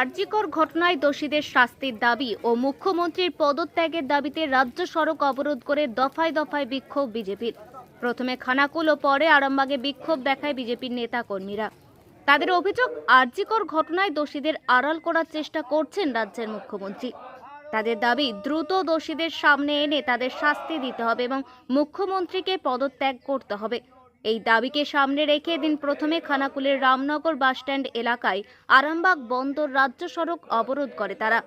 আরজিকর ঘটনায় দোষীদের শাস্তির দাবি ও মুখ্যমন্ত্রীর পদত্যাগের দাবিতে রাজ্য সড়ক অবরোধ করে দফায় দফায় বিক্ষোভ বিজেপির। প্রথমে খানাকুল ও পরে আরামবাগে বিক্ষোভ দেখায় বিজেপির নেতা কর্মীরা তাদের অভিযোগ আরজিকর ঘটনায় দোষীদের আড়াল করার চেষ্টা করছেন রাজ্যের মুখ্যমন্ত্রী। তাদের দাবি, দ্রুত দোষীদের সামনে এনে তাদের শাস্তি দিতে হবে এবং মুখ্যমন্ত্রীকে পদত্যাগ করতে হবে। এই দাবিকে সামনে রেখে দিন প্রথমে খানাকুলের রামনগর বাসস্ট্যান্ড এলাকায় আরামবাগ বন্দর রাজ্য সড়ক অবরোধ করে তারা।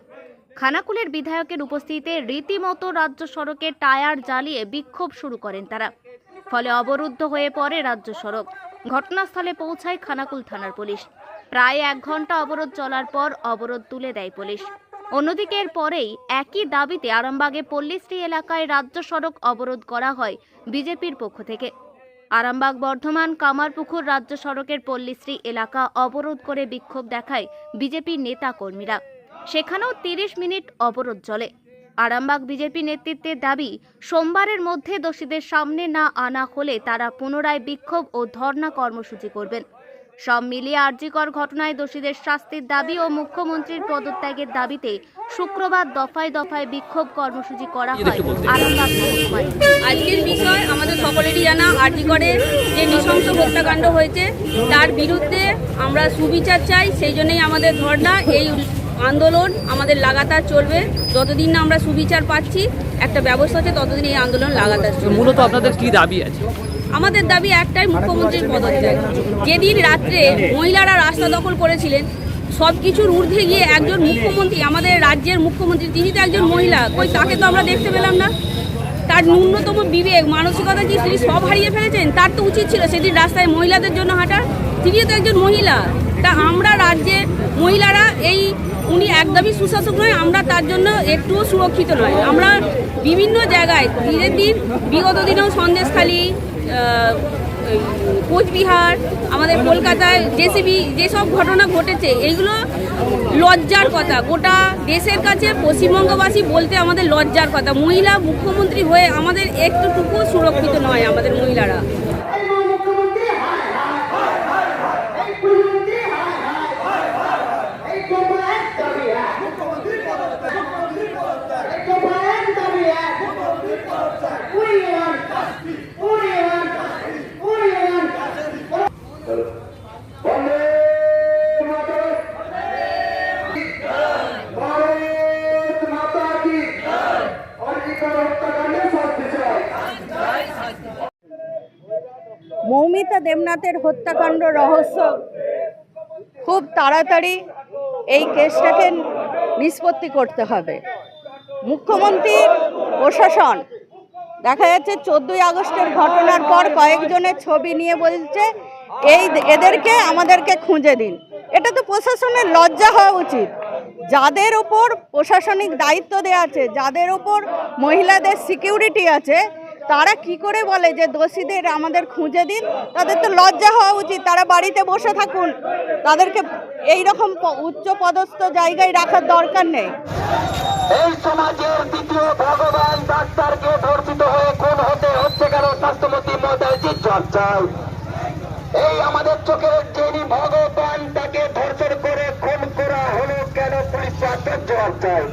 খানাকুলের বিধায়কের উপস্থিতিতে রীতিমতো রাজ্য সড়কে টায়ার জ্বালিয়ে বিক্ষোভ শুরু করেন তারা। ফলে অবরুদ্ধ হয়ে পড়ে রাজ্য সড়ক। ঘটনাস্থলে পৌঁছায় খানাকুল থানার পুলিশ। প্রায় এক ঘণ্টা অবরোধ চলার পর অবরোধ তুলে দেয় পুলিশ। অন্যদিকে এর পরেই একই দাবিতে আরামবাগে পল্লীশ্রী এলাকায় রাজ্য সড়ক অবরোধ করা হয় বিজেপির পক্ষ থেকে। আরামবাগ বর্ধমান কামারপুকুর রাজ্য সড়কের পল্লীশ্রী এলাকা অবরোধ করে বিক্ষোভ দেখায় বিজেপির নেতা কর্মীরা সেখানেও তিরিশ মিনিট অবরোধ চলে। আরামবাগ বিজেপি নেতৃত্বের দাবি, সোমবারের মধ্যে দোষীদের সামনে না আনা হলে তারা পুনরায় বিক্ষোভ ও ধর্না কর্মসূচি করবেন। সব মিলিয়ে আর্যিকর ঘটনায় দোষীদের শাস্তির দাবি ও মুখ্যমন্ত্রীর পদত্যাগের দাবিতে শুক্রবার দফায় দফায় বিক্ষোভ কর্মসূচি করা হয়। আজকের বিষয় আমাদের সকলেরই জানা আরজিকরের যে নৃশংস হত্যাকাণ্ড হয়েছে তার বিরুদ্ধে আমরা সুবিচার চাই সেই জন্যই আমাদের ধর্ণা এই আন্দোলন আমাদের লাগাতার চলবে। যতদিন না আমরা সুবিচার পাচ্ছি একটা ব্যবস্থা আছে ততদিন এই আন্দোলন লাগাতার চলবে। মূলত আপনাদের কি দাবি আছে? আমাদের দাবি একটাই, মুখ্যমন্ত্রীর পদত্যাগ। যেদিন রাত্রে মহিলারা রাস্তা দখল করেছিলেন সব কিছুর ঊর্ধ্বে গিয়ে একজন মুখ্যমন্ত্রী, আমাদের রাজ্যের মুখ্যমন্ত্রী, তিনি তো একজন মহিলা, কই তাকে তো আমরা দেখতে পেলাম না। তার ন্যূনতম বিবেক, মানসিকতা কি তিনি সব হারিয়ে ফেলেছেন? তার তো উচিত ছিল সেদিন রাস্তায় মহিলাদের জন্য হাঁটার তিনিও তো একজন মহিলা। তা আমরা রাজ্যে মহিলারা এই, উনি একদমই সুশাসক নয়, আমরা তার জন্য একটুও সুরক্ষিত নয়। আমরা বিভিন্ন জায়গায় দিনের দিন, বিগত দিনেও সন্দেশখালী কোচবিহার, আমাদের কলকাতায় জেসিবি, যেসব ঘটনা ঘটেছে এইগুলো লজ্জার কথা। গোটা দেশের কাছে পশ্চিমবঙ্গবাসী বলতে আমাদের লজ্জার কথা। মহিলা মুখ্যমন্ত্রী হয়ে আমাদের একটুটুকু সুরক্ষিত নয় আমাদের মহিলারা। মৌমিতা দেবনাথের হত্যাকাণ্ড রহস্য। খুব তাড়াতাড়ি এই কেসটাকে নিষ্পত্তি করতে হবে। মুখ্যমন্ত্রী প্রশাসন, দেখা যাচ্ছে চোদ্দোই আগস্টের ঘটনার পর কয়েকজনের ছবি নিয়ে বলছে, এই এদেরকে আমাদেরকে খুঁজে দিন। এটা তো প্রশাসনের লজ্জা হওয়া উচিত। যাদের ওপর প্রশাসনিক দায়িত্ব দেওয়া আছে, যাদের ওপর মহিলাদের সিকিউরিটি আছে তারা কি করে বলে যে দোষীদের আমাদের খুঁজে দিন? তাদের তো লজ্জা হওয়া উচিত, তারা বাড়িতে বসে থাকুন। তাদেরকে এই রকম উচ্চ পদস্থ জায়গায় রাখার দরকার নেই। এই সমাজের দ্বিতীয় ভগবান ডাক্তারকে ধর্ষিত হয়ে খুন হতে হচ্ছে কেন? স্বাস্থ্যমন্ত্রী জিজ্ঞাসা চাই। এই আমাদের চোখের যিনি ভগবান তাকে ধর্ষণ করে খুন করা হলো কেন? পুলিশ চাই।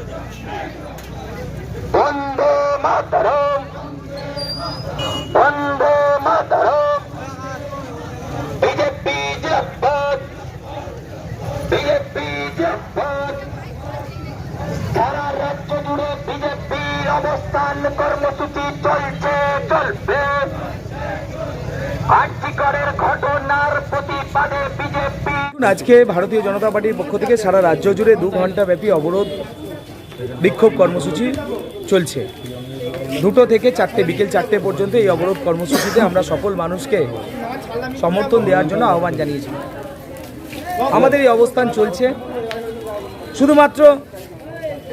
বন্দে মাতরম। অবস্থান, কর্মসূচি চলছে চলবে আর্থিকরের ঘটনার প্রতিবাদে বিজেপি। আজকে ভারতীয় জনতা পার্টির পক্ষ থেকে সারা রাজ্য জুড়ে দু ঘণ্টা ব্যাপী অবরোধ, বিক্ষোভ কর্মসূচি চলছে। দুটো থেকে চারটে, বিকেল চারটে পর্যন্ত এই অবরোধ কর্মসূচিতে আমরা সকল মানুষকে সমর্থন দেওয়ার জন্য আহ্বান জানিয়েছি। আমাদের এই অবস্থান চলছে। শুধুমাত্র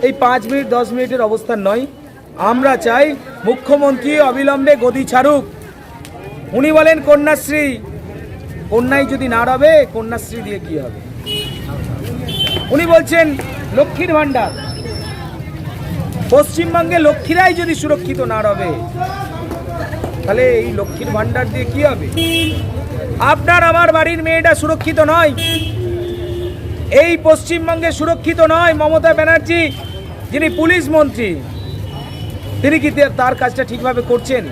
এই পাঁচ মিনিট, দশ মিনিটের অবস্থান নয়। আমরা চাই মুখ্যমন্ত্রী অবিলম্বে গদি ছাড়ুক। উনি বলেন, কন্যাশ্রী। কন্যাই যদি না রবে, কন্যাশ্রী দিয়ে কি হবে? উনি বলছেন, লক্ষ্মীর ভাণ্ডার। পশ্চিমবঙ্গে লক্ষ্মীরাই যদি সুরক্ষিত না রবে, তাহলে এই লক্ষ্মীর ভাণ্ডার দিয়ে কি হবে? আপনার, আমার বাড়ির মেয়েটা সুরক্ষিত নয়। এই পশ্চিমবঙ্গে সুরক্ষিত নয় মমতা ব্যানার্জি, যিনি পুলিশ মন্ত্রী। তিনি কি তার কাজটা ঠিকভাবে করছেন?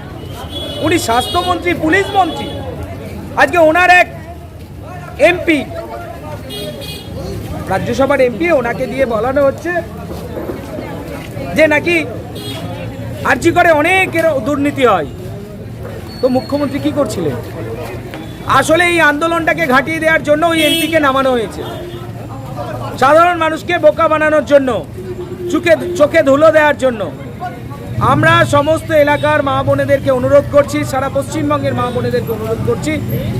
উনি স্বাস্থ্যমন্ত্রী, পুলিশ মন্ত্রী। আজকে ওনার এক এমপি, রাজ্যসভার এমপি, ওনাকে দিয়ে বলানো হচ্ছে যে নাকি আর্জি করে অনেক এর দুর্নীতি হয়। তো মুখ্যমন্ত্রী কি করছিলেন? আসলে এই আন্দোলনটাকে ঘাটিয়ে দেওয়ার জন্য ওই এমপিকে নামানো হয়েছে। সাধারণ মানুষকে বোকা বানানোর জন্য চোখে চোখে ধুলো দেওয়ার জন্য। আমরা সমস্ত এলাকার মা বোনেদেরকে অনুরোধ করছি, সারা পশ্চিমবঙ্গের মা বোনেদেরকে অনুরোধ করছি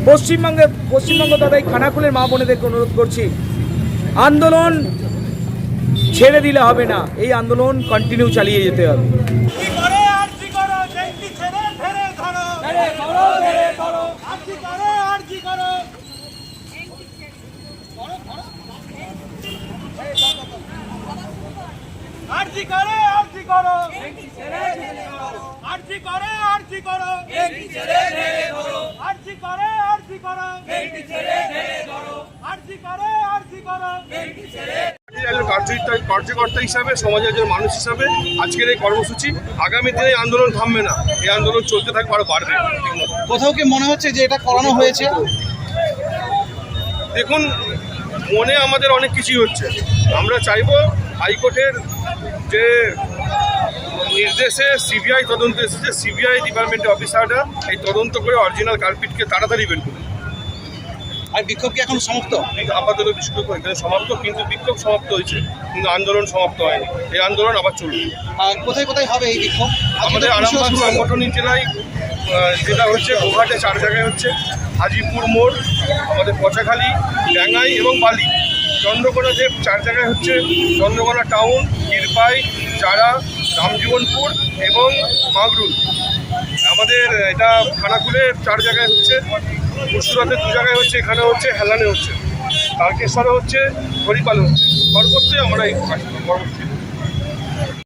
পশ্চিমবঙ্গের পশ্চিমবঙ্গ তথা এই খানাকুলের মা বোনেদেরকে অনুরোধ করছি, আন্দোলন ছেড়ে দিলে হবে না, এই আন্দোলন কন্টিনিউ চালিয়ে যেতে হবে আরজি করো আরজি করো জেন্টি ছেড়ে ধরে ধরো ধরে ধরো ধরে ধরো আরজি করো আরজি করো আরজি করে আরজি করো। আরজি করে আরজি করো। আরজি করে আরজি করো। আরজি করে আরজি করো। কার্যকর্তা কার্যকর্তা হিসাবে সমাজের একজন মানুষ হিসাবে আজকের এই কর্মসূচি আগামী দিনে আন্দোলন থামবে না। এই আন্দোলন চলতে থাকবে আরও বাড়বে। কোথাও কি মনে হচ্ছে যে এটা করানো হয়েছে? দেখুন মনে আমাদের অনেক কিছুই হচ্ছে। আমরা চাইব হাইকোর্টের যে নির্দেশে সিবিআই তদন্ত এসেছে সিবিআই ডিপার্টমেন্টের অফিসাররা এই তদন্ত করে অরিজিনাল কালপিটকে তাড়াতাড়ি বের করুন। আর বিক্ষোভ কি এখন সমাপ্ত? আপাতত বিক্ষোভ এখানে সমাপ্ত কিন্তু বিক্ষোভ সমাপ্ত হয়েছে কিন্তু আন্দোলন সমাপ্ত হয়নি। এই আন্দোলন আবার চলবে। আর কোথায় কোথায় হবে এই বিক্ষোভ? আমাদের আরামবাগ সাংগঠনিক জেলায় যেটা হচ্ছে গোঘাটে চার জায়গায় হচ্ছে হাজিপুর মোড় আমাদের পচাখালি ডাঙ্গাই এবং বালি। চন্দ্রকোনাতে চার জায়গায় হচ্ছে চন্দ্রকোনা টাউন কিরপাই চারা রামজীবনপুর এবং মাগরুল। আমাদের এটা খানাকুলে চার জায়গায় হচ্ছে মুর্শিদাবাদের দু জায়গায় হচ্ছে এখানে হচ্ছে হেলানে হচ্ছে তারকেশ্বরে হচ্ছে হরিপাল হচ্ছে। সর্বত্রই আমরা এই কাজ করি, পরবর্তী